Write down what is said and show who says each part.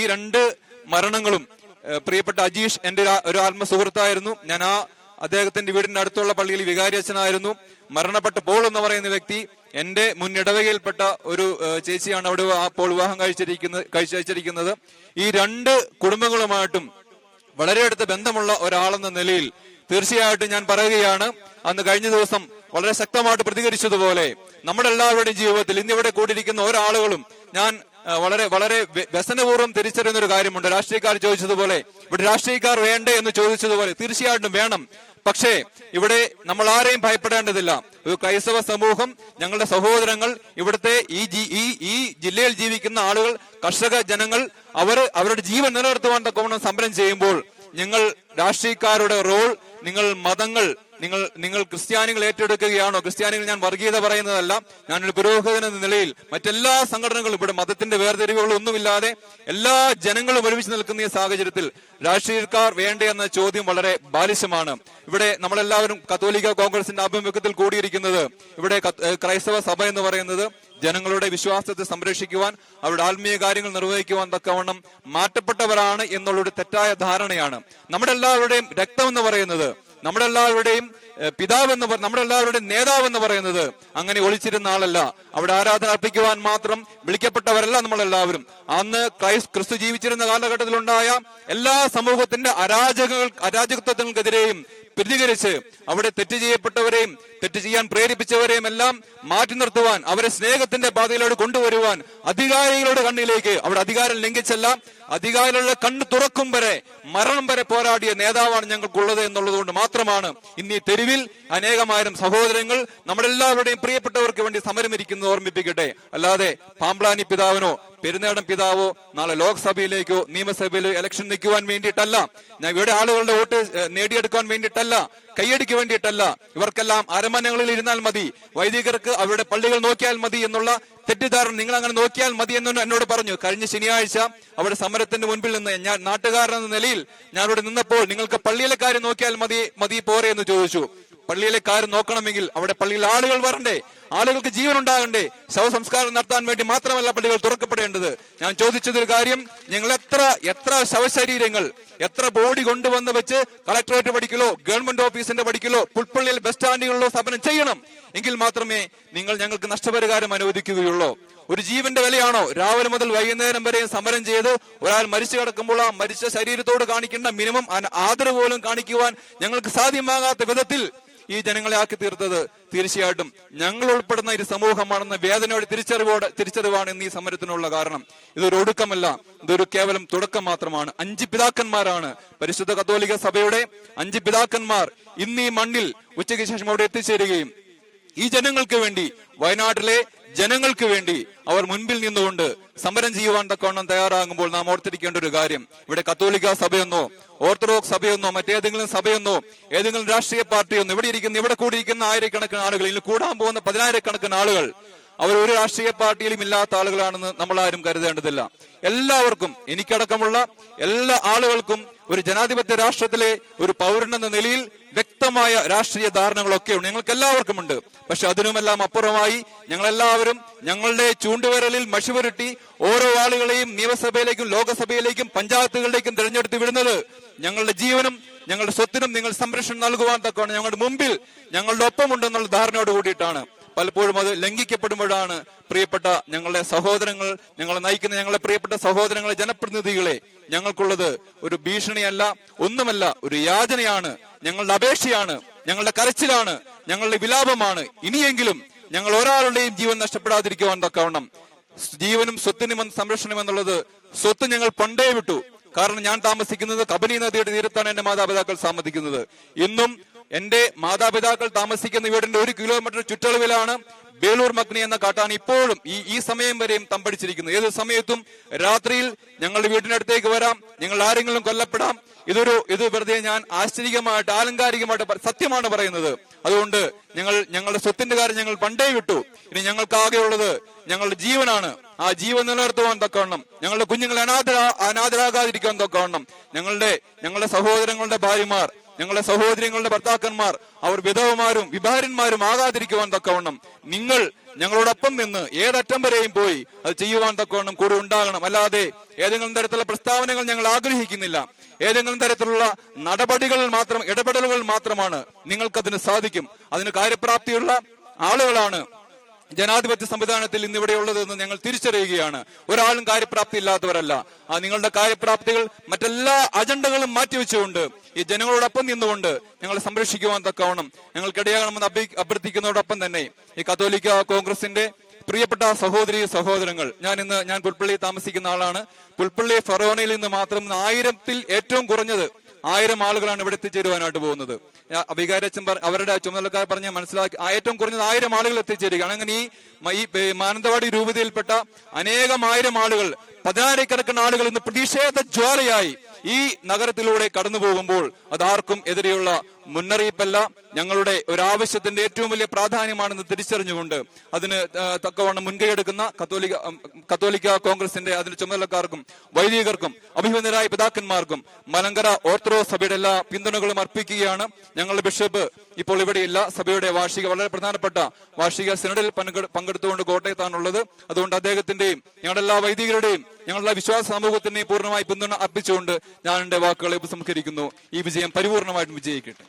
Speaker 1: ഈ രണ്ട് മരണങ്ങളും പ്രിയപ്പെട്ട അജീഷ് എന്റെ ഒരു ആത്മസുഹൃത്തായിരുന്നു. ഞാൻ ആ അദ്ദേഹത്തിന്റെ വീടിന്റെ അടുത്തുള്ള പള്ളിയിൽ വികാരി അച്ഛനായിരുന്നു മരണപ്പെട്ട പോൾ എന്ന് പറയുന്ന വ്യക്തി എന്റെ മുൻ ഇടവകയിൽപ്പെട്ട ഒരു ചേച്ചിയാണ് അവിടെ ആ പോൾ വിവാഹം കഴിച്ചിരിക്കുന്നത് കഴിച്ചയച്ചിരിക്കുന്നത്. ഈ രണ്ട് കുടുംബങ്ങളുമായിട്ടും വളരെ അടുത്ത ബന്ധമുള്ള ഒരാളെന്ന നിലയിൽ തീർച്ചയായിട്ടും ഞാൻ പറയുകയാണ്. അന്ന് കഴിഞ്ഞ ദിവസം വളരെ ശക്തമായിട്ട് പ്രതികരിച്ചതുപോലെ നമ്മുടെ എല്ലാവരുടെയും ജീവിതത്തിൽ ഇന്നിവിടെ കൂടിയിരിക്കുന്ന ഒരാളുകളും ഞാൻ വളരെ വളരെ വ്യ- വ്യസനപൂർവം തിരിച്ചറിയുന്ന ഒരു കാര്യമുണ്ട് രാഷ്ട്രീയക്കാർ ചോദിച്ചതുപോലെ ഇവിടെ രാഷ്ട്രീയക്കാർ വേണ്ടേ എന്ന് ചോദിച്ചതുപോലെ തീർച്ചയായിട്ടും വേണം പക്ഷേ ഇവിടെ നമ്മൾ ആരെയും ഭയപ്പെടേണ്ടതില്ല ഒരു ക്രൈസ്തവ സമൂഹം ഞങ്ങളുടെ സഹോദരങ്ങൾ ഇവിടുത്തെ ഈ ഈ ഈ ജില്ലയിൽ ജീവിക്കുന്ന ആളുകൾ കർഷക ജനങ്ങൾ അവർ അവരുടെ ജീവൻ നിലനിർത്തുവാൻ തക്കവണ്ണം സമരം ചെയ്യുമ്പോൾ നിങ്ങൾ രാഷ്ട്രീയക്കാരുടെ റോൾ നിങ്ങൾ മതങ്ങൾ നിങ്ങൾ നിങ്ങൾ ക്രിസ്ത്യാനികൾ ഏറ്റെടുക്കുകയാണോ? ക്രിസ്ത്യാനികൾ ഞാൻ വർഗീയത പറയുന്നതല്ല. ഞാനൊരു പുരോഹിതൻ എന്ന നിലയിൽ മറ്റെല്ലാ സംഘടനകളും ഇവിടെ മതത്തിന്റെ വേർതിരിവുകളൊന്നുമില്ലാതെ എല്ലാ ജനങ്ങളും ഒരുമിച്ച് നിൽക്കുന്ന ഈ സാഹചര്യത്തിൽ രാഷ്ട്രീയക്കാർ വേണ്ടേ എന്ന ചോദ്യം വളരെ ബാലിശമാണ്. ഇവിടെ നമ്മളെല്ലാവരും കത്തോലിക്ക കോൺഗ്രസിന്റെ ആഭിമുഖ്യത്തിൽ കൂടിയിരിക്കുന്നത് ഇവിടെ ക്രൈസ്തവ സഭ എന്ന് പറയുന്നത് ജനങ്ങളുടെ വിശ്വാസത്തെ സംരക്ഷിക്കുവാൻ അവരുടെ ആത്മീയ കാര്യങ്ങൾ നിർവഹിക്കുവാൻ തക്കവണ്ണം മാറ്റപ്പെട്ടവരാണ് എന്നുള്ളൊരു തെറ്റായ ധാരണയാണ്. നമ്മുടെ എല്ലാവരുടെയും രക്തം എന്ന് പറയുന്നത് നമ്മുടെ എല്ലാവരുടെയും പിതാവ് എന്ന് നമ്മുടെ എല്ലാവരുടെയും നേതാവ് എന്ന് പറയുന്നത് അങ്ങനെ ഒളിച്ചിരുന്ന ആളല്ല. അവിടെ ആരാധന അർപ്പിക്കുവാൻ മാത്രം വിളിക്കപ്പെട്ടവരല്ല നമ്മളെല്ലാവരും. അന്ന് ക്രൈസ്റ്റ് ക്രിസ്തു ജീവിച്ചിരുന്ന കാലഘട്ടത്തിലുണ്ടായ എല്ലാ സമൂഹത്തിന്റെ അരാജക അരാജകത്വങ്ങൾക്കെതിരെയും പ്രതികരിച്ച് അവിടെ തെറ്റ് ചെയ്യപ്പെട്ടവരെയും തെറ്റ് ചെയ്യാൻ പ്രേരിപ്പിച്ചവരെയും എല്ലാം മാറ്റി നിർത്തുവാൻ അവരെ സ്നേഹത്തിന്റെ പാതയിലോട് കൊണ്ടുവരുവാൻ അധികാരികളുടെ കണ്ണിലേക്ക് അവിടെ അധികാരം ലംഘിച്ചല്ല. അധികാരികളുടെ കണ്ണ് തുറക്കും വരെ മരണം വരെ പോരാടിയ നേതാവാണ് ഞങ്ങൾക്കുള്ളത് എന്നുള്ളത് കൊണ്ട് മാത്രമാണ് ഇന്ന് ഈ തെരുവിൽ അനേകമായിരം സഹോദരങ്ങൾ നമ്മളെല്ലാവരുടെയും പ്രിയപ്പെട്ടവർക്ക് വേണ്ടി സമരമിരിക്കുന്നത് ഓർമ്മിപ്പിക്കട്ടെ. അല്ലാതെ പാമ്പ്ലാനി പിതാവിനോ പെരുന്നേടം പിതാവോ നാളെ ലോക്സഭയിലേക്കോ നിയമസഭയിലോ ഇലക്ഷൻ നിൽക്കുവാൻ വേണ്ടിയിട്ടല്ല. ഞാൻ ഇവിടെ ആളുകളുടെ വോട്ട് നേടിയെടുക്കാൻ വേണ്ടിയിട്ടല്ല കൈയടിക്ക് വേണ്ടിയിട്ടല്ല. ഇവർക്കെല്ലാം അരമനകളിൽ ഇരുന്നാൽ മതി. വൈദികർക്ക് അവരുടെ പള്ളികൾ നോക്കിയാൽ മതി എന്നുള്ള തെറ്റിദ്ധാരണ നിങ്ങൾ അങ്ങനെ നോക്കിയാൽ മതി എന്ന് എന്നോട് പറഞ്ഞു. കഴിഞ്ഞ ശനിയാഴ്ച അവിടെ സമരത്തിന്റെ മുൻപിൽ നിന്ന് ഞാൻ നാട്ടുകാരൻ എന്ന നിലയിൽ ഞാൻ അവിടെ നിന്നപ്പോൾ നിങ്ങൾക്ക് പള്ളിയിലെ കാര്യം നോക്കിയാൽ മതി മതി പോരെ എന്ന് ചോദിച്ചു. പള്ളിയിലെ കാര്യം നോക്കണമെങ്കിൽ അവിടെ പള്ളിയിൽ ആളുകൾ വരണ്ടേ? ആളുകൾക്ക് ജീവൻ ഉണ്ടാകണ്ടേ ശവസംസ്കാരം നടത്താൻ വേണ്ടി മാത്രമല്ല പള്ളികൾ തുറക്കപ്പെടേണ്ടത്. ഞാൻ ചോദിച്ചതൊരു കാര്യം ഞങ്ങൾ എത്ര എത്ര ശവശരീരങ്ങൾ എത്ര ബോഡി കൊണ്ടുവന്ന് വെച്ച് കളക്ടറേറ്റ് പഠിക്കലോ ഗവൺമെന്റ് ഓഫീസിന്റെ പഠിക്കലോ പുൽപ്പള്ളിയിൽ ബസ് സ്റ്റാൻഡുകളിലോ സ്ഥാപനം ചെയ്യണം? എങ്കിൽ മാത്രമേ നിങ്ങൾ ഞങ്ങൾക്ക് നഷ്ടപരിഹാരം അനുവദിക്കുകയുള്ളൂ. ഒരു ജീവന്റെ വിലയാണോ? രാവിലെ മുതൽ വൈകുന്നേരം വരെ സമരം ചെയ്ത് ഒരാൾ മരിച്ചു കിടക്കുമ്പോൾ ആ മരിച്ച ശരീരത്തോട് കാണിക്കേണ്ട മിനിമം ആദരവ് പോലും കാണിക്കുവാൻ ഞങ്ങൾക്ക് സാധ്യമാകാത്ത വിധത്തിൽ ഈ ജനങ്ങളെ ആക്കി തീർത്തത്. തീർച്ചയായിട്ടും ഞങ്ങൾ ഉൾപ്പെടുന്ന ഒരു സമൂഹമാണെന്ന വേദനയോടെ തിരിച്ചറിവോടെ തിരിച്ചറിവാണ് ഇന്ന് ഈ സമരത്തിനുള്ള കാരണം. ഇതൊരു ഒടുക്കമല്ല ഇതൊരു കേവലം തുടക്കം മാത്രമാണ്. അഞ്ച് പിതാക്കന്മാരാണ് പരിശുദ്ധ കത്തോലിക സഭയുടെ അഞ്ച് പിതാക്കന്മാർ ഇന്ന് ഈ മണ്ണിൽ ഉച്ചയ്ക്ക് ശേഷം അവിടെ എത്തിച്ചേരുകയും ഈ ജനങ്ങൾക്ക് വേണ്ടി വയനാട്ടിലെ ജനങ്ങൾക്ക് വേണ്ടി അവർ മുൻപിൽ നിന്നുകൊണ്ട് സമരം ചെയ്യുവാൻ തക്കവണ്ണം തയ്യാറാകുമ്പോൾ നാം ഓർത്തിരിക്കേണ്ട ഒരു കാര്യം. ഇവിടെ കത്തോലിക്ക സഭയെന്നോ ഓർത്തഡോക്സ് സഭയെന്നോ മറ്റേതെങ്കിലും സഭയെന്നോ ഏതെങ്കിലും രാഷ്ട്രീയ പാർട്ടിയെന്നോ ഇവിടെ ഇരിക്കുന്ന ഇവിടെ കൂടിയിരിക്കുന്ന ആയിരക്കണക്കിന് ആളുകൾ ഇതിൽ കൂടാൻ പോകുന്ന പതിനായിരക്കണക്കിന് ആളുകൾ അവർ ഒരു രാഷ്ട്രീയ പാർട്ടിയിലും ഇല്ലാത്ത ആളുകളാണെന്ന് നമ്മൾ ആരും കരുതേണ്ടതില്ല. എല്ലാവർക്കും എനിക്കടക്കമുള്ള എല്ലാ ആളുകൾക്കും ഒരു ജനാധിപത്യ രാഷ്ട്രത്തിലെ ഒരു പൗരൻ എന്ന നിലയിൽ വ്യക്തമായ രാഷ്ട്രീയ ധാരണകളൊക്കെ ഉണ്ട്. ഞങ്ങൾക്ക് എല്ലാവർക്കും ഉണ്ട് പക്ഷെ അതിനുമെല്ലാം അപ്പുറമായി ഞങ്ങളെല്ലാവരും ഞങ്ങളുടെ ചൂണ്ടുവിരലിൽ മഷിപുരട്ടി ഓരോ ആളുകളെയും നിയമസഭയിലേക്കും ലോകസഭയിലേക്കും പഞ്ചായത്തുകളിലേക്കും തിരഞ്ഞെടുത്ത് വിടുന്നത് ഞങ്ങളുടെ ജീവനും ഞങ്ങളുടെ സ്വത്തിനും നിങ്ങൾ സംരക്ഷണം നൽകുവാൻ തക്കമാണ് ഞങ്ങളുടെ മുമ്പിൽ ഞങ്ങളുടെ ഒപ്പമുണ്ടെന്നുള്ള ധാരണയോട് കൂടിയിട്ടാണ്. പലപ്പോഴും അത് ലംഘിക്കപ്പെടുമ്പോഴാണ് പ്രിയപ്പെട്ട ഞങ്ങളുടെ സഹോദരങ്ങൾ ഞങ്ങളെ നയിക്കുന്ന ഞങ്ങളുടെ പ്രിയപ്പെട്ട സഹോദരങ്ങളെ ജനപ്രതിനിധികളെ ഞങ്ങൾക്കുള്ളത് ഒരു ഭീഷണിയല്ല ഒന്നുമല്ല ഒരു യാചനയാണ് ഞങ്ങളുടെ അപേക്ഷയാണ് ഞങ്ങളുടെ കരച്ചിലാണ് ഞങ്ങളുടെ വിലാപമാണ്. ഇനിയെങ്കിലും ഞങ്ങൾ ഒരാളുടെയും ജീവൻ നഷ്ടപ്പെടാതിരിക്കുവാൻ തക്കവണ്ണം ജീവനും സ്വത്തിനും സംരക്ഷണം എന്നുള്ളത് സ്വത്ത് ഞങ്ങൾ പണ്ടേ വിട്ടു. കാരണം ഞാൻ താമസിക്കുന്നത് കബനി നദിയുടെ തീരത്താണ് എന്റെ മാതാപിതാക്കൾ താമസിക്കുന്നത്. ഇന്നും എന്റെ മാതാപിതാക്കൾ താമസിക്കുന്ന വീടിന്റെ ഒരു കിലോമീറ്റർ ചുറ്റളവിലാണ് ബേലൂർ മഗ്നി എന്ന കാട്ടാണ് ഇപ്പോഴും ഈ ഈ സമയം വരെയും തമ്പടിച്ചിരിക്കുന്നത്. ഏത് സമയത്തും രാത്രിയിൽ ഞങ്ങളുടെ വീടിനടുത്തേക്ക് വരാം. ഞങ്ങൾ ആരെങ്കിലും കൊല്ലപ്പെടാം. ഇതൊരു ഇത് വെറുതെ ഞാൻ ആശ്ചര്യമായിട്ട് ആലങ്കാരികമായിട്ട് സത്യമാണ് പറയുന്നത്. അതുകൊണ്ട് ഞങ്ങൾ ഞങ്ങളുടെ സ്വത്തിന്റെ കാര്യം ഞങ്ങൾ പണ്ടേ വിട്ടു. ഇനി ഞങ്ങൾക്ക് ആകെയുള്ളത് ഞങ്ങളുടെ ജീവനാണ്. ആ ജീവൻ നിലനിർത്തുവാൻ തക്കവണ്ണം ഞങ്ങളുടെ കുഞ്ഞുങ്ങൾ അനാഥരാ അനാഥരാകാതിരിക്കാൻ തക്കവണ്ണം ഞങ്ങളുടെ ഞങ്ങളുടെ സഹോദരങ്ങളുടെ ഭാര്യമാർ ഞങ്ങളുടെ സഹോദരങ്ങളുടെ ഭർത്താക്കന്മാർ അവർ വിധവമാരും വിഭാരന്മാരും ആകാതിരിക്കുവാൻ തക്കവണ്ണം നിങ്ങൾ ഞങ്ങളോടൊപ്പം നിന്ന് ഏതറ്റം വരെയും പോയി അത് ചെയ്യുവാൻ തക്കവണ്ണം കൂടെ ഉണ്ടാകണം. അല്ലാതെ ഏതെങ്കിലും തരത്തിലുള്ള പ്രസ്താവനകൾ ഞങ്ങൾ ആഗ്രഹിക്കുന്നില്ല. ഏതെങ്കിലും തരത്തിലുള്ള നടപടികൾ മാത്രം ഇടപെടലുകൾ മാത്രമാണ് നിങ്ങൾക്കതിന് സാധിക്കും. അതിന് കാര്യപ്രാപ്തിയുള്ള ആളുകളാണ് ജനാധിപത്യ സംവിധാനത്തിൽ ഇന്ന് ഇവിടെയുള്ളതെന്ന് ഞങ്ങൾ തിരിച്ചറിയുകയാണ്. ഒരാളും കാര്യപ്രാപ്തി ഇല്ലാത്തവരല്ല. നിങ്ങളുടെ കാര്യപ്രാപ്തികൾ മറ്റെല്ലാ അജണ്ടകളും മാറ്റിവെച്ചുകൊണ്ട് ഈ ജനങ്ങളോടൊപ്പം നിന്നുകൊണ്ട് ഞങ്ങളെ സംരക്ഷിക്കുവാൻ തക്കവണ്ണം ഞങ്ങൾക്കിടയാകണമെന്ന് അഭ്യ അഭ്യർത്ഥിക്കുന്നതോടൊപ്പം തന്നെ ഈ കത്തോലിക്ക കോൺഗ്രസിന്റെ പ്രിയപ്പെട്ട സഹോദരി സഹോദരങ്ങൾ. ഞാൻ ഇന്ന് ഞാൻ പുൽപ്പള്ളി താമസിക്കുന്ന ആളാണ്. പുൽപ്പള്ളി ഫറോനയിൽ നിന്ന് മാത്രം ആയിരത്തിൽ ഏറ്റവും കുറഞ്ഞത് ആയിരം ആളുകളാണ് ഇവിടെ എത്തിച്ചേരുവാനായിട്ട് പോകുന്നത്. വികാരച്ചൻ അവരുടെ ചുമതലക്കാർ പറഞ്ഞ മനസ്സിലാക്കി ഏറ്റവും കുറഞ്ഞത് ആയിരം ആളുകൾ എത്തിച്ചേരുകയാണ്. അങ്ങനെ ഈ മാനന്തവാടി രൂപതയിൽപ്പെട്ട അനേകം ആയിരം ആളുകൾ പതിനായിരക്കണക്കിന് ആളുകൾ ഇന്ന് പ്രതിഷേധ ജ്വാലയായി ഈ നഗരത്തിലൂടെ കടന്നു പോകുമ്പോൾ അതാർക്കും എതിരെയുള്ള മുന്നറിയിപ്പല്ല. ഞങ്ങളുടെ ഒരു ആവശ്യത്തിന്റെ ഏറ്റവും വലിയ പ്രാധാന്യമാണെന്ന് തിരിച്ചറിഞ്ഞുകൊണ്ട് അതിന് തക്കവണ്ണം മുൻകൈയെടുക്കുന്ന കത്തോലിക്ക ഉം, കത്തോലിക്ക കോൺഗ്രസിന്റെ അതിന്റെ ചുമതലക്കാർക്കും വൈദികർക്കും അഭിമന്യരായ പിതാക്കന്മാർക്കും മലങ്കര ഓർത്തഡോക്സ് സഭയുടെ എല്ലാ പിന്തുണകളും അർപ്പിക്കുകയാണ്. ഞങ്ങളുടെ ബിഷപ്പ് ഇപ്പോൾ ഇവിടെയില്ല. സഭയുടെ വാർഷിക വളരെ പ്രധാനപ്പെട്ട വാർഷിക സിനഡിൽ പങ്കെ- പങ്കെടുത്തുകൊണ്ട് കോട്ടയത്താണുള്ളത്. അതുകൊണ്ട് അദ്ദേഹത്തിന്റെയും ഞങ്ങളുടെ എല്ലാ വൈദികരുടെയും ഞങ്ങളുടെ വിശ്വാസ സമൂഹത്തിന് പൂർണമായി പിന്തുണ അർപ്പിച്ചുകൊണ്ട് ഞാൻ എന്റെ വാക്കുകളെ ഉപസംഹരിക്കുന്നു. ഈ വിജയം പരിപൂർണമായിട്ടും വിജയിക്കട്ടെ.